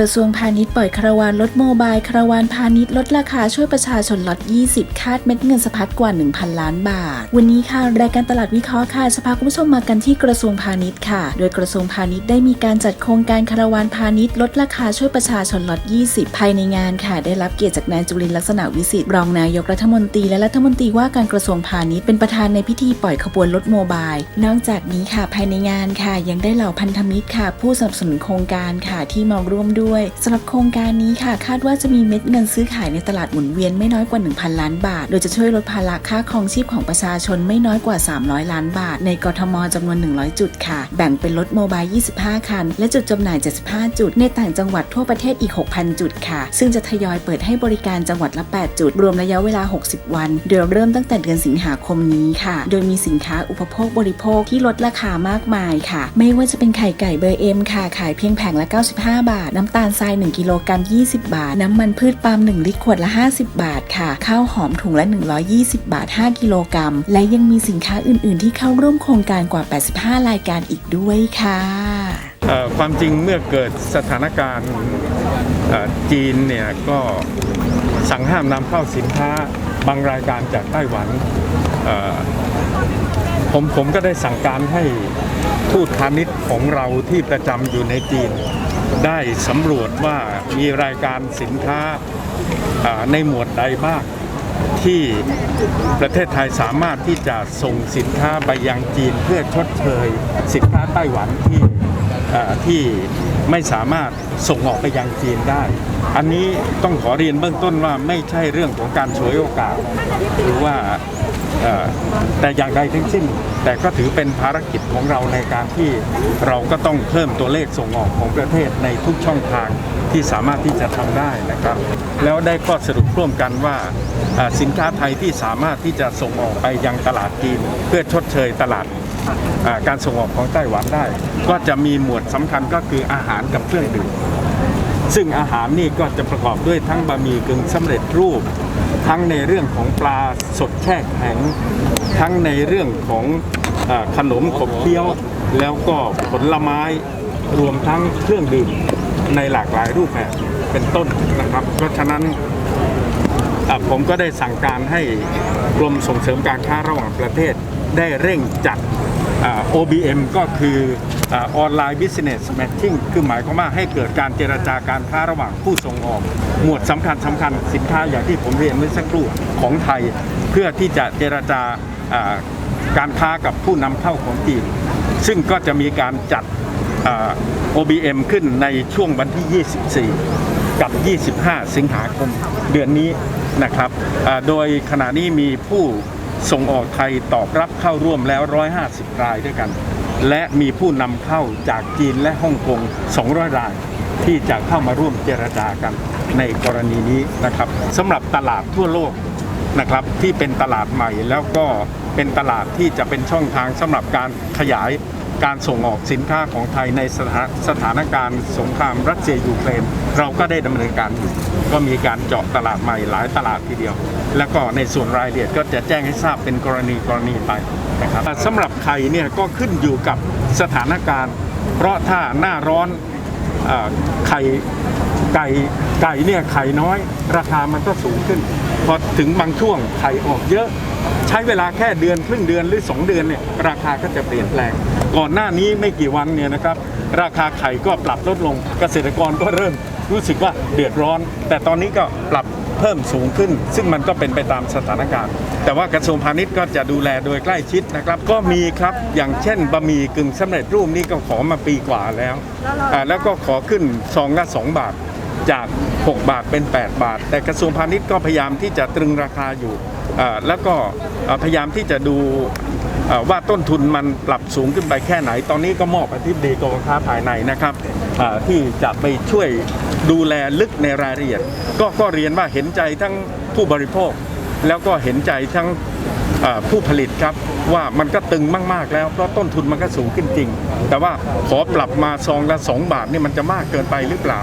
กระทรวงพาณิชย์ปล่อยคาราวานลดโมบายคาราวานพาณิชย์ลดราคาช่วยประชาชนลด20 คาดเม็ดเงินสะพัดกว่า 1,000 ล้านบาท วันนี้ค่ะรายการตลาดวิเคราะห์ค่ะจะพาคุณผู้ชมมากันที่กระทรวงพาณิชย์ค่ะ โดยกระทรวงพาณิชย์ได้มีการจัดโครงการคาราวานพาณิชย์ลดราคาช่วยประชาชนลด20 ภายในงานค่ะ ได้รับเกียรติจากนายจุลินลักษณะวิสิทธิ์รองนายกรัฐมนตรีและรัฐมนตรีว่าการกระทรวงพาณิชย์เป็นประธานในพิธีปล่อยขบวนรถโมบาย นอกจากนี้ค่ะภายในงานค่ะ ยังได้เหล่าพันธมิตรค่ะ ผู้สนับสนุนโครงการค่ะที่มาร่วมด้วยสำหรับโครงการนี้ค่ะ คาดว่าจะมีเม็ดเงินซื้อขายในตลาดหมุนเวียนไม่น้อยกว่า 1,000 ล้านบาท โดยจะช่วยลดภาระค่าครองชีพของประชาชนไม่น้อยกว่า 300 ล้านบาท ในกทมจำนวน 100 จุดค่ะ แบ่งเป็นรถโมบาย 25 คัน และจุดจำหน่าย 75 จุด ในต่างจังหวัดทั่วประเทศอีก 6,000 จุดค่ะ ซึ่งจะทยอยเปิดให้บริการจังหวัดละ 8 จุด รวมระยะเวลา 60 วัน โดยเริ่มตั้งแต่เดือนสิงหาคมนี้ค่ะ โดยมีสินค้าอุปโภคบริโภคที่ลดราคามากมายค่ะ ไม่ว่าจะเป็นไข่ไก่เบอร์เอ็มค่ะ ขายเพียงแผงละ 95 บาท น้ำตาลทราย 1 กิโลกรัม 20 บาท น้ำมันพืชปาล์ม1ลิตรขวดละ 50 บาทค่ะ ข้าวหอมถุงละ 120 บาท 5 กิโลกรัม และยังมีสินค้าอื่น ๆ ที่เข้าร่วมโครงการกว่า 85 รายการอีกด้วยค่ะความจริงเมื่อเกิดสถานการณ์จีนเนี่ยก็สั่งห้ามนำเข้าสินค้าบางรายการจากไต้หวันผมผมก็ได้สั่งการให้ทูตพาณิชย์ของเราที่ประจำอยู่ในจีน ได้สำรวจว่ามีรายการสินค้าในหมวดใดบ้างที่ประเทศไทยสามารถที่จะส่งสินค้าไปยังจีนเพื่อชดเชยสินค้าไต้หวันที่ที่ไม่สามารถส่งออกไปยังจีนได้ อันนี้ต้องขอเรียนเบื้องต้นว่าไม่ใช่เรื่องของการฉวยโอกาส หรือว่า แต่อย่างใดทั้งสิ้น แต่ก็ถือเป็นภารกิจของเราในการที่เราก็ต้องเพิ่มตัวเลขส่งออกของประเทศในทุกช่องทางที่สามารถที่จะทำได้นะครับ แล้วได้ข้อสรุปร่วมกันว่าสินค้าไทยที่สามารถที่จะส่งออกไปยังตลาดจีนเพื่อชดเชยตลาดการส่งออกของไต้หวันได้ ก็จะมีหมวดสำคัญก็คืออาหารกับเครื่องดื่ม ซึ่งอาหารนี่ก็จะประกอบด้วยทั้งบะหมี่กึ่งสำเร็จรูป ทั้งในเรื่องของปลาสดแช่แข็ง ทั้งในเรื่องของอขนมขบเคี้ยว แล้วก็ผลไม้รวมทั้งเครื่องดื่มในหลากหลายรูปแบบเป็นต้นนะครับ เพราะฉะนั้นผมก็ได้สั่งการให้กรมส่งเสริมการค้าระหว่างประเทศได้เร่งจัด OBM ก็คือ ออนไลน์ Business Matching คือหมายความว่าให้เกิดการเจรจาการค้าระหว่างผู้ส่งออก หมวดสำคัญสำคัญสินค้าอย่างที่ผมเรียนเมื่อสักครู่ของไทย เพื่อที่จะเจรจาอ่าการค้ากับผู้นำเข้าของจีน ซึ่งก็จะมีการจัด OBM ขึ้นในช่วงวันที่ 24 กับ 25 สิงหาคมเดือนนี้นะครับ โดยขณะนี้มีผู้ส่งออกไทยตอบรับเข้าร่วมแล้ว 150 รายด้วยกัน และมีผู้นำเข้าจากจีนและฮ่องกง 200 ราย ที่จะเข้ามาร่วมเจรจากันในกรณีนี้นะครับสำหรับตลาดทั่วโลกนะครับที่เป็นตลาดใหม่แล้วก็เป็นตลาดที่จะเป็นช่องทางสำหรับการขยาย การส่งออกสินค้าของไทยในสถาสถานการณ์สงครามรัสเซียยูเครน เราก็ได้ดำเนินการอยู่ก็มีการเจาะตลาดใหม่หลายตลาดทีเดียว แล้วก็ในส่วนรายละเอียดก็จะแจ้งให้ทราบเป็นกรณีกรณีไปนะครับสำหรับไข่เนี่ยก็ขึ้นอยู่กับสถานการณ์ เพราะถ้าหน้าร้อนอไข่ไก่ไก่เนี่ยไข่น้อย ราคามันก็สูงขึ้น พอถึงบางช่วงไข่ออกเยอะ ใช้เวลาแค่เดือนครึ่งเดือนหรือ 2 เดือนเนี่ยราคาก็จะเปลี่ยนแปลง ก่อนหน้านี้ไม่กี่วันเนี่ยนะครับราคาไข่ก็ปรับลดลง เกษตรกรก็เริ่มรู้สึกว่าเดือดร้อน แต่ตอนนี้ก็ปรับเพิ่มสูงขึ้น ซึ่งมันก็เป็นไปตามสถานการณ์ แต่ว่ากระทรวงพาณิชย์ก็จะดูแลโดยใกล้ชิดนะครับ ก็มีครับอย่างเช่นบะหมี่กึ่งสำเร็จรูปนี่ก็ขอมาปีกว่าแล้วอ่าแล้วก็ขอขึ้นซองละ2บาทจาก 6 บาทเป็น 8 บาท แต่กระทรวงพาณิชย์ก็พยายามที่จะตรึงราคาอยู่ แล้วก็พยายามที่จะดูว่าต้นทุนมันปรับสูงขึ้นไปแค่ไหน ตอนนี้ก็มอบอธิบดีกรมการค้าภายในนะครับที่จะไปช่วยดูแลลึกในรายละเอียด ก็ก็เรียนว่าเห็นใจทั้งผู้บริโภค แล้วก็เห็นใจทั้ง ผู้ผลิตครับว่ามันก็ตึงมาก ๆ แล้วเพราะต้นทุนมันก็สูงขึ้นจริง แต่ว่าขอปรับมาซองละ2 บาทนี่มันจะมากเกินไปหรือเปล่า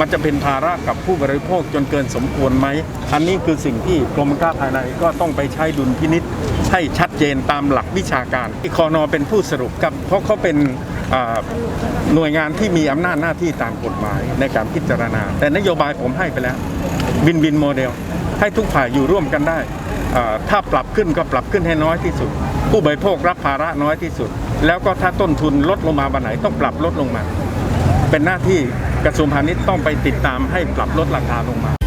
มันจะเป็นภาระกับผู้บริโภคจนเกินสมควรไหม อันนี้คือสิ่งที่กรมการค้าภายในก็ต้องไปใช้ดุลพินิษให้ชัดเจนตามหลักวิชาการที่คอนอเป็นผู้สรุปครับเพราะเขาเป็นหน่วยงานที่มีอำนาจหน้าที่ตามกฎหมายในการพิจารณา แต่นโยบายผมให้ไปแล้ววินวินโมเดลให้ทุกฝ่ายอยู่ร่วมกันได้ ถ้าปรับขึ้นก็ปรับขึ้นให้น้อยที่สุด ผู้บริโภครับภาระน้อยที่สุด แล้วก็ถ้าต้นทุนลดลงมาวันไหนต้องปรับลดลงมา เป็นหน้าที่กระทรวงพาณิชย์ต้องไปติดตามให้ปรับลดราคาลงมา